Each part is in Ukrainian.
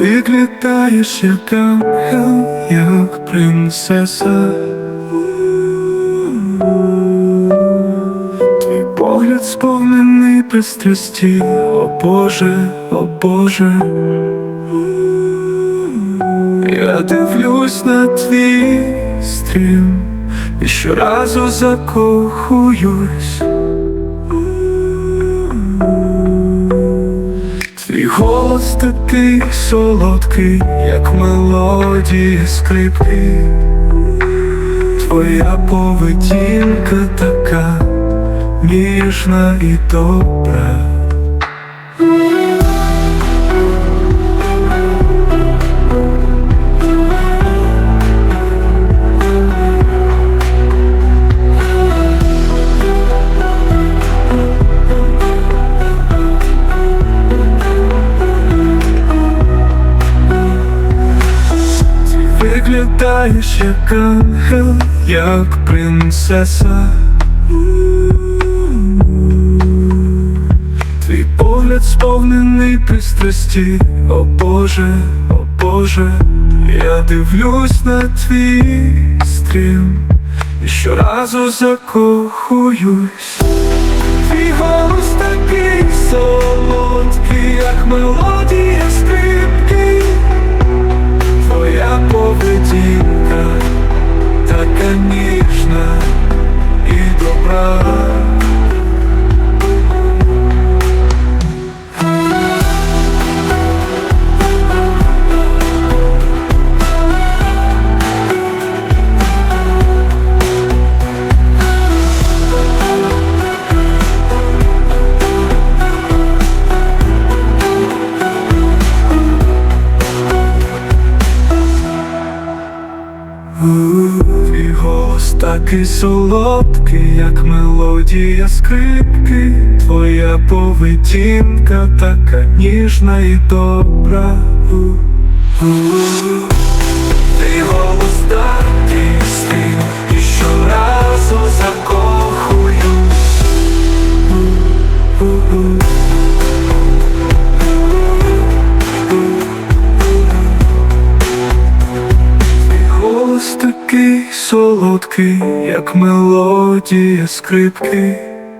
Відлітаєш як ангел, як принцеса. Твій погляд сповнений пристрасті, о Боже, о Боже. Я дивлюсь на твій стрім і щоразу закохуюсь. Голос ти солодкий, як мелодія скрипки. Твоя поведінка така ніжна і добра. Виглядаєш як ангел, як принцеса. Твій погляд сповнений пристрасті, о Боже, о Боже, я дивлюсь на твій стрім і щоразу закохуюсь. Твій голос такий солодкий, як мелодія Твій голос такий солодкий, як мелодія скрипки. Твоя поведінка така ніжна і добра. Солодкий, як мелодія скрипки.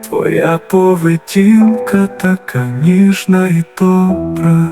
Твоя поведінка така ніжна і добра.